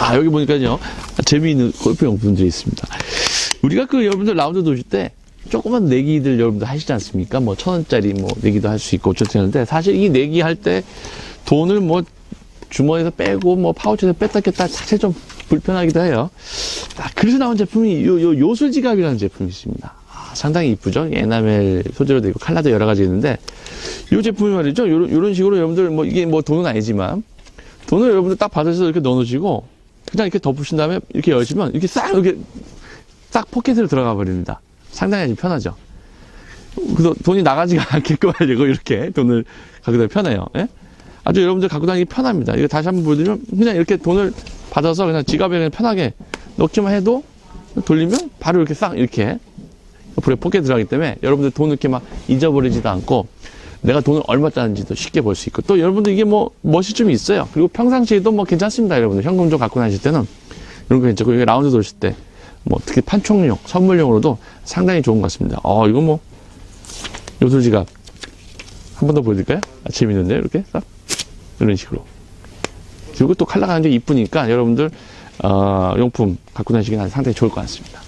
자, 여기 보니까요. 재미있는 골프 용품들이 있습니다. 우리가 그 여러분들 라운드 도실 때 조그만 내기들 여러분들 하시지 않습니까? 뭐 천 원짜리 뭐 내기도 할 수 있고 어쨌든 하는데 사실 이 내기 할 때 돈을 뭐 주머니에서 빼고 뭐 파우치에서 뺐다 꼈다 사실 좀 불편하기도 해요. 아, 그래서 나온 제품이 요, 요 요술 지갑이라는 제품이 있습니다. 아, 상당히 이쁘죠? 에나멜 소재로 되고 칼라도 여러 가지 있는데 이 제품이 말이죠. 요런, 요런 식으로 여러분들 뭐 이게 뭐 돈은 아니지만 돈을 여러분들 딱 받으셔서 이렇게 넣어놓으시고 그냥 이렇게 덮으신 다음에 이렇게 열시면 이렇게 싹 이렇게 싹 포켓으로 들어가 버립니다. 상당히 아주 편하죠. 그래서 돈이 나가지가 않게끔 하려고 이렇게 돈을 갖고 다니기 편해요. 예? 아주 여러분들 갖고 다니기 편합니다. 이거 다시 한번 보여드리면 그냥 이렇게 돈을 받아서 그냥 지갑에 그냥 편하게 넣기만 해도 돌리면 바로 이렇게 싹 이렇게 옆으로 포켓 들어가기 때문에 여러분들 돈 이렇게 막 잊어버리지도 않고 내가 돈을 얼마 짜는지도 쉽게 볼 수 있고 또 여러분들 이게 뭐 멋이 좀 있어요. 그리고 평상시에도 뭐 괜찮습니다. 여러분들 현금 좀 갖고 다니실 때는 이런 거 괜찮고 이게 라운드 도실 때 뭐 특히 판촉용, 선물용으로도 상당히 좋은 것 같습니다. 어 이거 뭐 요술 지갑 한 번 더 보여드릴까요? 아, 재밌는데 이렇게 싹 이런 식으로 그리고 또 컬러가 굉장히 이쁘니까 여러분들 어, 용품 갖고 다니시기는 상당히 좋을 것 같습니다.